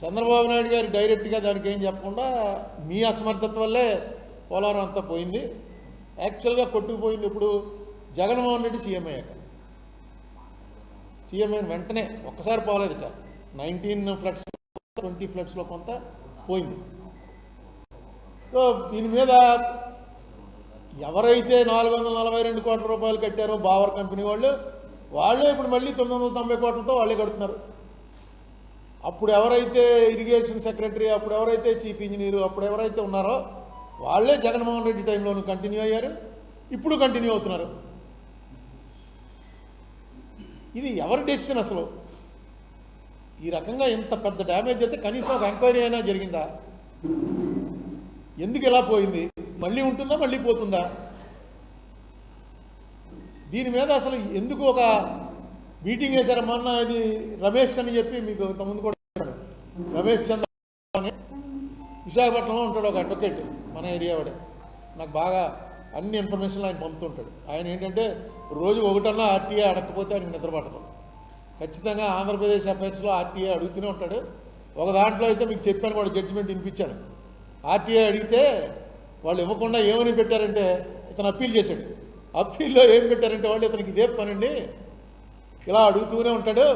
చంద్రబాబు నాయుడు గారు డైరెక్ట్గా దానికి ఏం చెప్పకుండా మీ అసమర్థత వల్లే పోలవరం అంతా పోయింది. యాక్చువల్గా కొట్టుకుపోయింది ఇప్పుడు జగన్మోహన్ రెడ్డి సీఎం అయ్యాక. సీఎం అయిన వెంటనే ఒక్కసారి పోలేదుట. నైన్టీన్ ఫ్లడ్స్ ట్వంటీ ఫ్లడ్స్లో కొంత పోయింది. సో దీని మీద ఎవరైతే నాలుగు వందల నలభై రెండు కోట్ల రూపాయలు కట్టారో బావర్ కంపెనీ వాళ్ళు వాళ్ళే ఇప్పుడు మళ్ళీ తొమ్మిది వందల తొంభై కోట్లతో వాళ్ళే కడుతున్నారు. అప్పుడు ఎవరైతే ఇరిగేషన్ సెక్రటరీ అప్పుడు ఎవరైతే చీఫ్ ఇంజనీరు అప్పుడు ఎవరైతే ఉన్నారో వాళ్ళే జగన్మోహన్ రెడ్డి టైంలోనూ కంటిన్యూ అయ్యారు. ఇప్పుడు కంటిన్యూ అవుతున్నారు. ఇది ఎవరి డెసిషన్ అసలు? ఈ రకంగా ఇంత పెద్ద డ్యామేజ్ అయితే కనీసం ఒక ఎంక్వైరీ అయినా జరిగిందా? ఎందుకు ఇలా పోయింది? మళ్ళీ ఉంటుందా మళ్ళీ పోతుందా? దీని మీద అసలు ఎందుకు ఒక మీటింగ్ వేశారు? అన్న ఇది రమేష్ అని చెప్పి మీకు ఇంతకుముందు కూడా రమేష్ చంద్ర అని విశాఖపట్నంలో ఉంటాడు ఒక అడ్వకేట్ మన ఏరియా వాడే. నాకు బాగా అన్ని ఇన్ఫర్మేషన్లు ఆయన పంపుతుంటాడు. ఆయన ఏంటంటే రోజు ఒకటన్నా ఆర్టీఏ అడగకపోతే ఆయనకు నిద్రపడతాడు ఖచ్చితంగా ఆంధ్రప్రదేశ్ అఫైర్స్లో ఆర్టీఏ అడుగుతూనే ఉంటాడు. ఒక దాంట్లో అయితే మీకు చెప్పాను కూడా జడ్జిమెంట్ వినిపించాను ఆర్టీఐ అడిగితే వాళ్ళు ఇవ్వకుండా ఏమని పెట్టారంటే ఇతను అప్పీల్ చేశాడు. అప్పీల్లో ఏం పెట్టారంటే వాళ్ళు ఇతనికి ఇదే పనండి. ఇలా అడుగుతూనే ఉంటాడు.